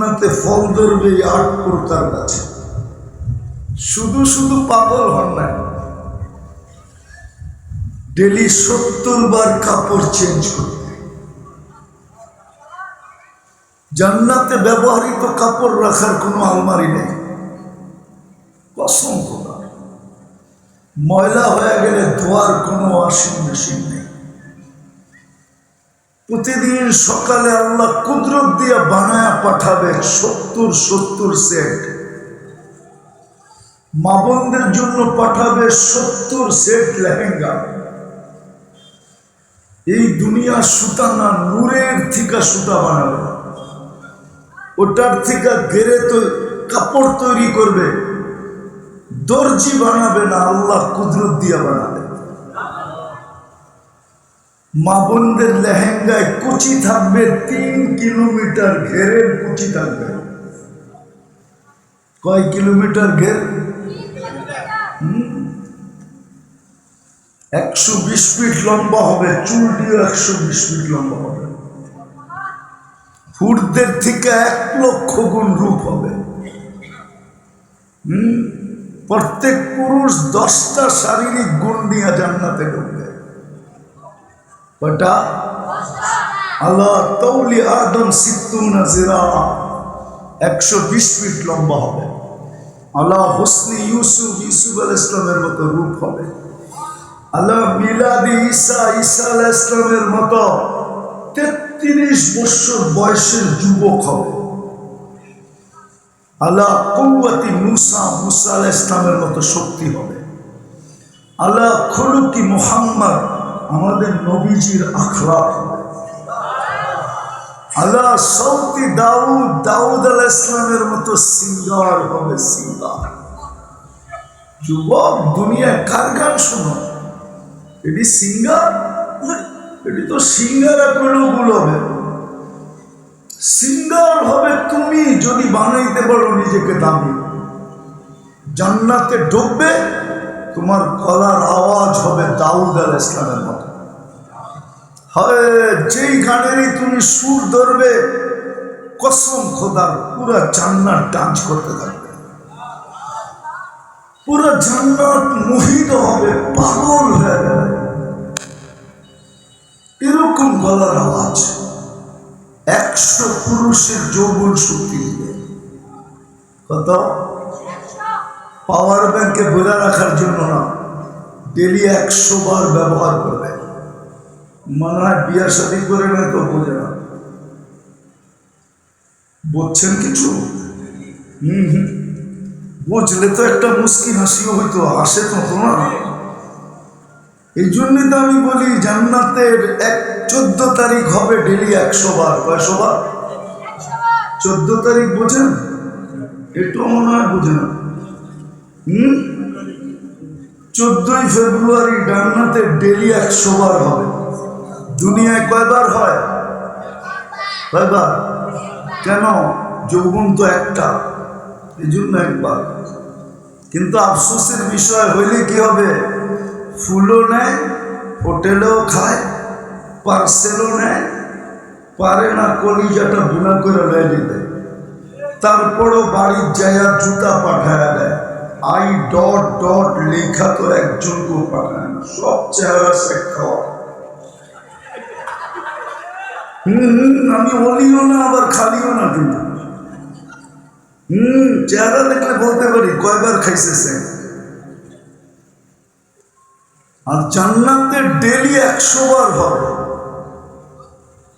জান্নাতে ফল ধরবে আট প্রকার গাছে। শুধু শুধু পাগল হন না। ডেলি সত্তর বার কাপড় চেঞ্জ করতে। জান্নাতে ব্যবহৃত কাপড় রাখার কোনো আলমারি নেই। কসম ময়লা হয়ে গেলে ধোয়ার কোনো ওয়াশিং মেশিন নেই। প্রতিদিন সকালে আল্লাহ কুদরত দিয়ে বানায়া পাঠাবে সত্তর সত্তর সেট। মা বোনদের জন্য পাঠাবে সত্তর সেট লেহেঙ্গা। এই দুনিয়া সুতা না, নূরের থেকে সুতা বানাবে। ওটার থেকে গেরে তো কাপড় তৈরি করবে। দর্জি বানাবে না, আল্লাহ কুদরত দিয়া বানাবে। মা বোনদের লেহেঙ্গায় কুচি থাকবে, তিন কিলোমিটার ঘেরের কুচি থাকবে। কয় কিলোমিটার ঘের? একশো বিশ ফিট লম্বা হবে, চুলটিও একশো বিশ ফিট লম্বা হবে। হুরদের থেকে এক লক্ষ গুণ রূপ হবে। প্রত্যেক পুরুষ দশটা শারীরিক গুণ নিয়ে জান্নাতে ঢুকবে। কটা আল্লাহ তৌলি আদম সিত্তুনা জিরা একশো বিশ ফিট লম্বা হবে। আল্লাহ হোসনি ইউসুফ ইউসুফ আল ইসলামের মতো রূপ হবে। আল্লাহ মিলাদি ঈসা ঈসা আল ইসলামের মতো তেত্রিশ বছর বয়সের যুবক হবে। আল্লাহ কৌয়াতি মুসা মুসা আল ইসলামের মতো শক্তি হবে। আল্লাহ খলুকি মুহাম্মদ আমাদের নবীজির আখলাক আল্লাহ সৌতি দাউদ দাউদ আল ইসলামের মতো সিঙ্গার হবে সিঙ্গার। যুবক দুনিয়া কার গান শোনো? এটি সিঙ্গার? এটি তো সিঙ্গারা করলেও ভুল হবে সিঙ্গার হবে তুমি যদি বানাইতে পারো নিজেকে দামি। জান্নাতে ঢুকবে তোমার গলার আওয়াজ হবে দাউদ আল ইসলামের মতো। হয়, যেই গানেরই তুমি সুর ধরবে, কসম খোদার, পুরো জান্নাত ডান্স করতে থাকবে। পুরো জান্নাত মোহিত হবে, পাগল হয়ে যাবে। এরকম গলার আওয়াজ একশো পুরুষের যৌবন শক্তি দিবে। কত? পাওয়ার ব্যাংকে ভরে রাখার জন্য না, ডেলি একশো বার ব্যবহার করবে। মনে হয় বিয়া শাদি করে না তো বোঝে না। বুঝছেন কিছু? হুম হুম। বুঝলে তো একটা মুস্কি হাসিও হইতো আসে তো না। এই জন্যই তো আমি বলি, জান্নাতের এক চোদ্দ তারিখ হবে ডেলি একশো বার। কয়শো বার? চোদ্দ তারিখ বোঝেন? একটু মনে হয় বোঝে না। চোদ্দই ফেব্রুয়ারি জান্নাতে ডেলি একশো বার হবে। দুনিয়ায় কয়বার হয়? কয়বার? কেন? যৌবন তো একটা এই জন্য একবার। কিন্তু আফসোসের বিষয় হইলে কি হবে? ফুলও নেয়, হোটেলেও খায়, পার্সেলও নেয়, পারে না কলিজাটা বুনা করে লয়ে নিতে। তারপরও বাড়ির জায়গা জুতা পাঠায়। দেয় আই ডট ডট লেখা তো একজনকেও পাঠায় না, সব চেহারা সে খাওয়া। হুম আমি বলিও না, আবার খালিও না কিন্তু হুম, চেহারা দেখলে বলতে পারি, কয়বার খাইছে সে? আর জান্নাতে ডেলি একশো বার হবে।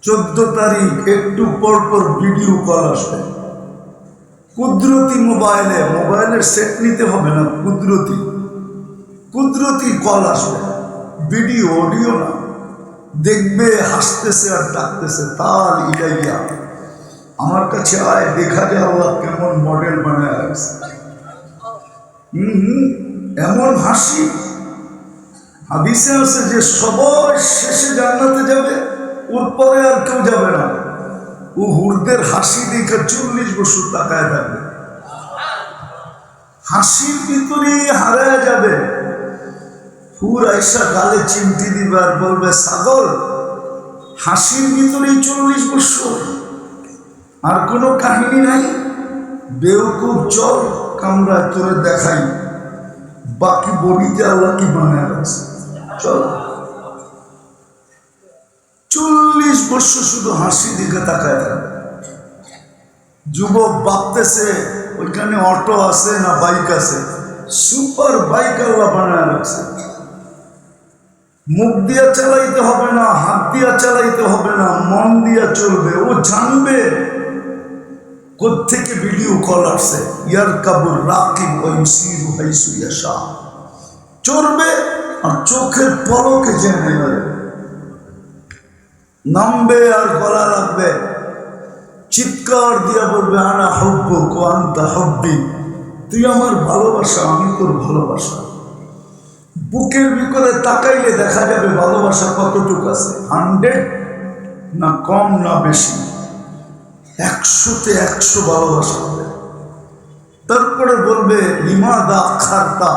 চোদ্দ তারিখ, একটু পর পর ভিডিও কল আসবে। কুদরতি মোবাইলে, মোবাইলের সেট নিতে হবে না, কুদরতি। কুদরতি কল আসবে ভিডিও অডিও না। দেখবে, হাসতেছে আর ডাকতেছে, তাল ইলাইয়া। আমার কাছে আয়, দেখা যায় আল্লাহ কেমন মডেল বানায় হুম, এমন হাসি। হাদিসে আছে যে সবাই শেষে জান্নাতে যাবে, ওর পরে আর কেউ যাবে না। ও হুরদের হাসি দেখে চল্লিশ বছর তাকায় থাকবে। হাসির ভিতরেই হারায় যাবে। হুর আইসা গালে চিমটি দিবে আর বলবে সাগর হাসির ভিতরেই চল্লিশ বছর। আর কোনো কাহিনী নাই? বেউকুব চল কামরা তোরে দেখাই। বাকি বলিতে আল্লাহ কি বানায় রাখছে? চল। বছর শুধু হাসি দিকে তাকায় থাকে যুবক ভাবতেছে, ওইখানে অটো আছে না বাইক আছে? সুপার বাইক আল্লাহ বানায় রাখছে। মুখ দিয়া চালাইতে হবে না, হাত দিয়া চালাইতে হবে না, মন দিয়া চলবে, ও জানবে কোথেকে ভিডিও কল আসছে। ইয়ার কাবুর রাকিব চড়বে আর চোখের পলকে জেনে নেবে নামবে আর গলা রাখবে চিৎকার দিয়া বলবে, আনা হব্ব কোয়ান্তা হব্বি। তুই আমার ভালোবাসা, আমি তোর ভালোবাসা। বুকের ভিতরে তাকাইলে দেখা যাবে ভালোবাসা কতটুকু আছে? হান্ড্রেড না কম না বেশি? একশোতে একশো ভালোবাসা হবে। তারপরে বলবে লিমা দা খারতা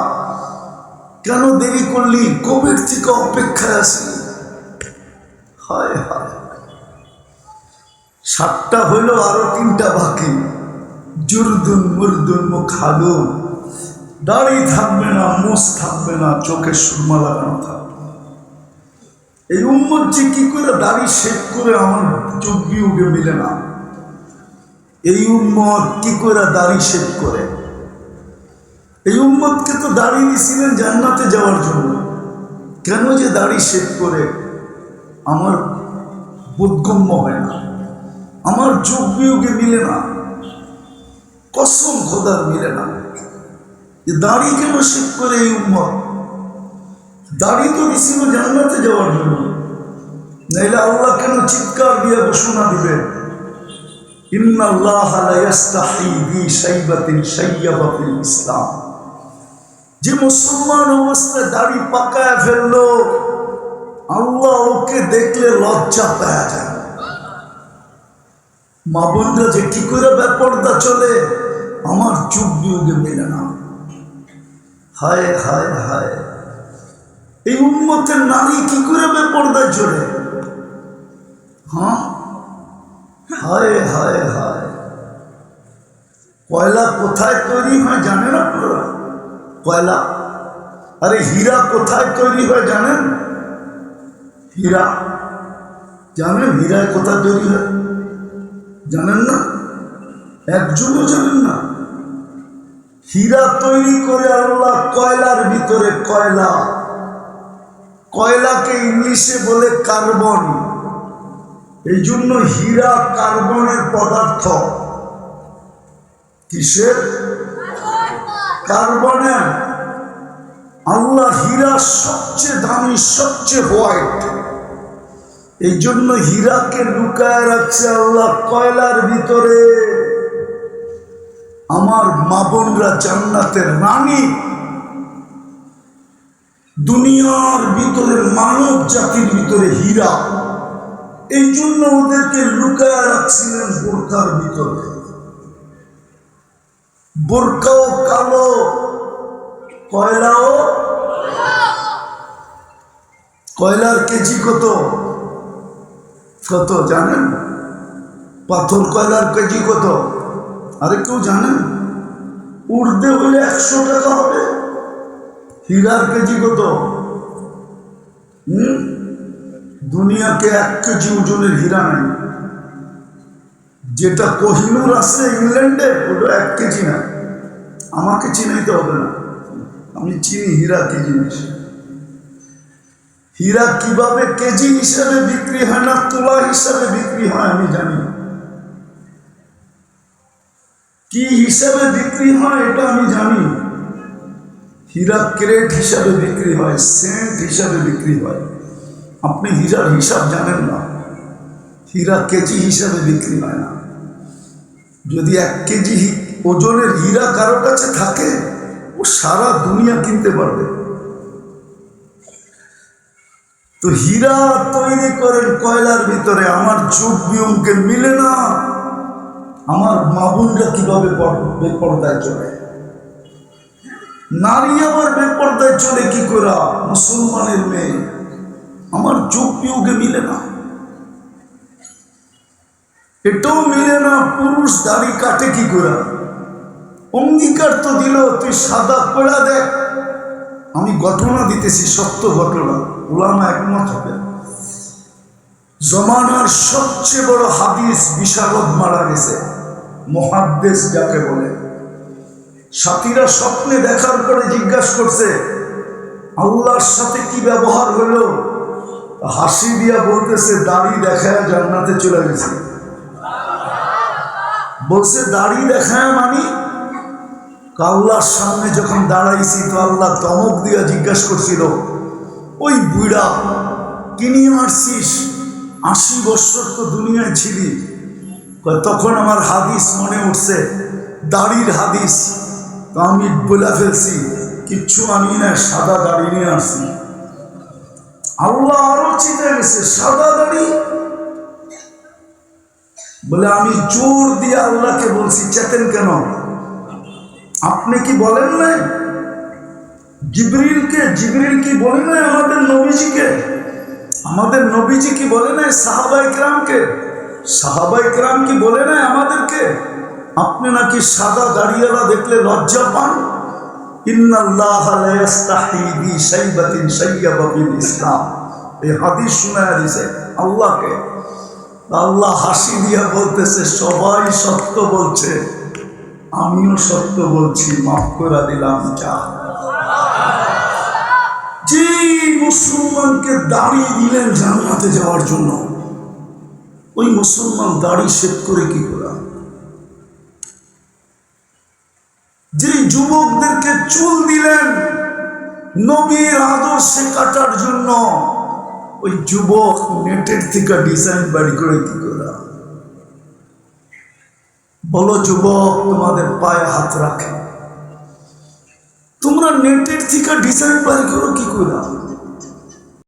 কেন দেরি করলি? কবির থেকে অপেক্ষায় আছি। হায় সাতটা হইল আরও তিনটা বাকি। জুরদুন, মুরদুন, মুখালুন। দাড়ি থাকবে না, মোষ থাকবে না, চোখে সুরমা লাগানো থাকবে। এই উম্মত যে কি করে দাড়ি শেভ করে আমার চোখ উঠে মিলে না? এই উম্মত কি করে দাড়ি শেভ করে? এই উম্মতকে তো দাড়ি দিয়েছিলেন জান্নাতে যাওয়ার জন্য। কেন যে দাড়ি শেভ করে? আমার বোধগম্য হয় না। আমার যোগ বিয়োগে মিলে না। কসম খোদার মিলে না। দাড়ি কেন শেভ করে এই উম্মত? দাড়ি তো দিছিল জান্নাতে যাওয়ার জন্য। নাইলে আল্লাহ কেন চিৎকার দিয়ে ঘোষণা দিবেন? ইসলাম। যে মুসলমান অবস্থায় দাড়ি পাকায় ফেলল আল্লাহ ওকে দেখলে লজ্জা পাওয়া যায়। মা বোনরা যে কি করে ব্যাপারটা চলে, আমার যুগ বিয়োগে মেলে না। হায় হায় হায়। এই উন্মতের নারী কি করে বেপর্দায় চলে? হ্যাঁ? হায় হায় হায়। কয়লা কোথায় তৈরি হয় জানেন আপনারা? কয়লা? আরে হীরা কোথায় তৈরি হয় জানেন? হীরা। জানেন হীরায় কোথায় তৈরি হয়? জানেন না? একজনও জানেন না। হীরা তৈরি করে আল্লাহ কয়লার ভিতরে কয়লা। কয়লাকে ইংলিশে বলে কার্বন। এই জন্য হীরা কার্বনের পদার্থ। কিসের? কার্বনের। আল্লাহ হীরা সবচেয়ে দামি, সবচেয়ে হোয়াইট। এই জন্য হীরাকে লুকায় রাখছে আল্লাহ কয়লার ভিতরে। আমার মা বোনরা জান্নাতের রানী। দুনিয়ার ভিতরে, মানব জাতির ভিতরে হীরা। এই জন্য ওদেরকে লুকায় রাখছিলেন বোরকার ভিতরে। বোরকাও কালো, কয়লাও? কয়লার কেজি কত? কত জানেন? পাথর কয়লার কেজি কত? আরে কেউ জানেন? উর্দে হলে একশো টাকা হবে। হীরার কেজি কত? হুম? দুনিয়াকে এক কেজি ওজনের হীরা নাই। যেটা কোহিনুর আছে ইংল্যান্ডে, ওটা এক কেজি না। আমাকে চিনাইতে হবে না। আমি চিনি হীরা কি জিনিস। হীরা কীভাবে কেজি হিসাবে বিক্রি হয় না তোলা হিসাবে বিক্রি হয় আমি জানি কি হিসাবে বিক্রি হয় এটা আমি জানি হীরা ক্রেট হিসাবে বিক্রি হয়, সেন্ট হিসাবে বিক্রি হয়। আপনি হীরার হিসাব জানেন না। হীরা কেজি হিসাবে বিক্রি হয় না। যদি এক কেজি ওজনের হীরা কারও কাছে থাকে, ও সারা দুনিয়া কিনতে পারবে। তো হীরা তৈরি করেন কয়লার ভিতরে, আমার চোখ বিয়মকে মিলে না। আমার মাবুনরা কীভাবে পর- বেপর্দায় চলে? নারী আবার বেপর্দায় চলে কি করা? মুসলমানের মেয়ে। আমার চোখ বিয়োগে মিলে না। এটাও মিলে না, পুরুষ দাড়ি কাটে কি করে? অঙ্গীকার তো দিল, তুই সাদা কইরা দেখ। আমি ঘটনা দিতেছি, সত্য ঘটনা। ওলামা একমত হবে। জমানার সবচেয়ে বড় হাদিস বিশারদ মারা গেছে মহাদ্দেশ যাকে বলে। সাথীরা স্বপ্নে দেখার পরে জিজ্ঞাসা করছে, আল্লাহর সাথে কি ব্যবহার হলো? হাসি দিয়া বলতেছে, দাড়ি দেখায় জান্নাতে চলে গেছে। বলছে, দাড়ি দেখায় মানি? আল্লাহর সামনে যখন দাঁড়াইছি তো আল্লাহ দমক দিয়া জিজ্ঞাসা করছিল ওই বুড়া, কিনি মারছিস? আশি বৎসর তো দুনিয়ায় ছিলি। তখন আমার হাদিস মনে উঠছে, দাড়ির হাদিস। তো আমি বলে ফেলছি, কিচ্ছু আনি না, সাদা দাড়ি নিয়ে আসছি। আল্লাহ আরও চিনে গেছে, সাদা দাড়ি? বলে, আমি জোর দিয়ে আল্লাহকে বলছি, চেতেন কেন? আপনি কি বলেন নাই? জিবরিলকে, জিবরিল কি বলে নাই আমাদের নবীজিকে? আমাদের নবীজি কি বলে নাই সাহাবাই ক্রামকে? সাহাবাই ক্রাম কি বলে নাই আমাদেরকে? আপনি নাকি সাদা দাড়িয়ালা দেখলে লজ্জা পান? ইসলাম। হাদিস আল্লাহকে, আল্লাহ হাসি দিয়া বলতেছে, সবাই বলছে। আমিও সত্য বলছি, মাফ করে দিলাম, যে। মুসলমানকে দাড়ি দিলেন জান্নাতে যাওয়ার জন্য। ওই মুসলমান দাড়ি শেভ করে কি করা? যে যুবকদেরকে চুল দিলেন নবীর আদর্শে কাটার জন্য, ওই যুবক নেটের থেকে ডিজাইন বাড়ি করে কি করা? বলো যুবক, তোমাদের পায়ে হাত রাখে। তোমরা নেটের থেকে ডিজাইন বাড়ি করো কি করে?